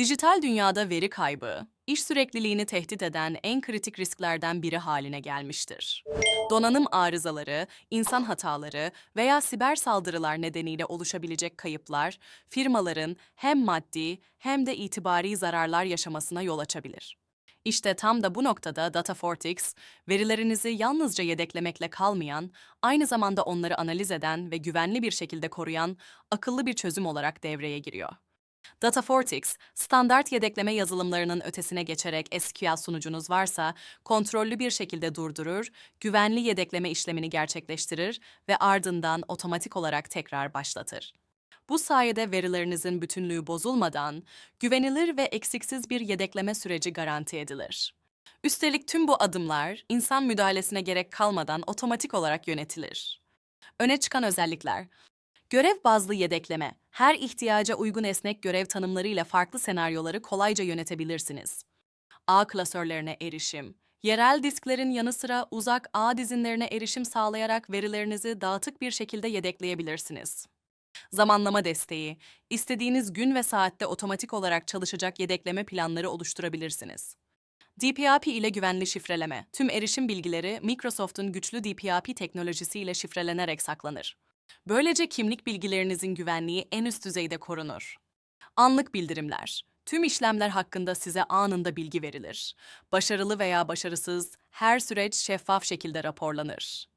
Dijital dünyada veri kaybı, iş sürekliliğini tehdit eden en kritik risklerden biri haline gelmiştir. Donanım arızaları, insan hataları veya siber saldırılar nedeniyle oluşabilecek kayıplar, firmaların hem maddi hem de itibari zararlar yaşamasına yol açabilir. İşte tam da bu noktada Datafortix, verilerinizi yalnızca yedeklemekle kalmayan, aynı zamanda onları analiz eden ve güvenli bir şekilde koruyan akıllı bir çözüm olarak devreye giriyor. Datafortix, standart yedekleme yazılımlarının ötesine geçerek SQL sunucunuz varsa kontrollü bir şekilde durdurur, güvenli yedekleme işlemini gerçekleştirir ve ardından otomatik olarak tekrar başlatır. Bu sayede verilerinizin bütünlüğü bozulmadan güvenilir ve eksiksiz bir yedekleme süreci garanti edilir. Üstelik tüm bu adımlar insan müdahalesine gerek kalmadan otomatik olarak yönetilir. Öne çıkan özellikler Görev bazlı yedekleme, her ihtiyaca uygun esnek görev tanımlarıyla farklı senaryoları kolayca yönetebilirsiniz. ağ klasörlerine erişim, yerel disklerin yanı sıra uzak ağ dizinlerine erişim sağlayarak verilerinizi dağıtık bir şekilde yedekleyebilirsiniz. Zamanlama desteği, istediğiniz gün ve saatte otomatik olarak çalışacak yedekleme planları oluşturabilirsiniz. DPAP ile güvenli şifreleme, tüm erişim bilgileri Microsoft'un güçlü DPAP teknolojisiyle şifrelenerek saklanır. Böylece kimlik bilgilerinizin güvenliği en üst düzeyde korunur. Anlık bildirimler. Tüm işlemler hakkında size anında bilgi verilir. Başarılı veya başarısız her süreç şeffaf şekilde raporlanır.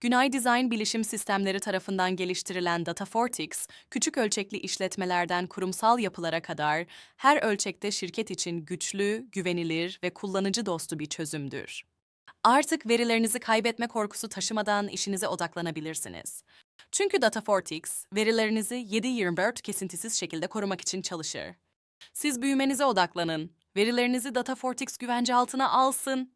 Günay Design bilişim sistemleri tarafından geliştirilen Datafortix, küçük ölçekli işletmelerden kurumsal yapılara kadar her ölçekte şirket için güçlü, güvenilir ve kullanıcı dostu bir çözümdür. Artık verilerinizi kaybetme korkusu taşımadan işinize odaklanabilirsiniz. Çünkü Datafortix, verilerinizi 7-24 kesintisiz şekilde korumak için çalışır. Siz büyümenize odaklanın. Verilerinizi Datafortix güvence altına alsın.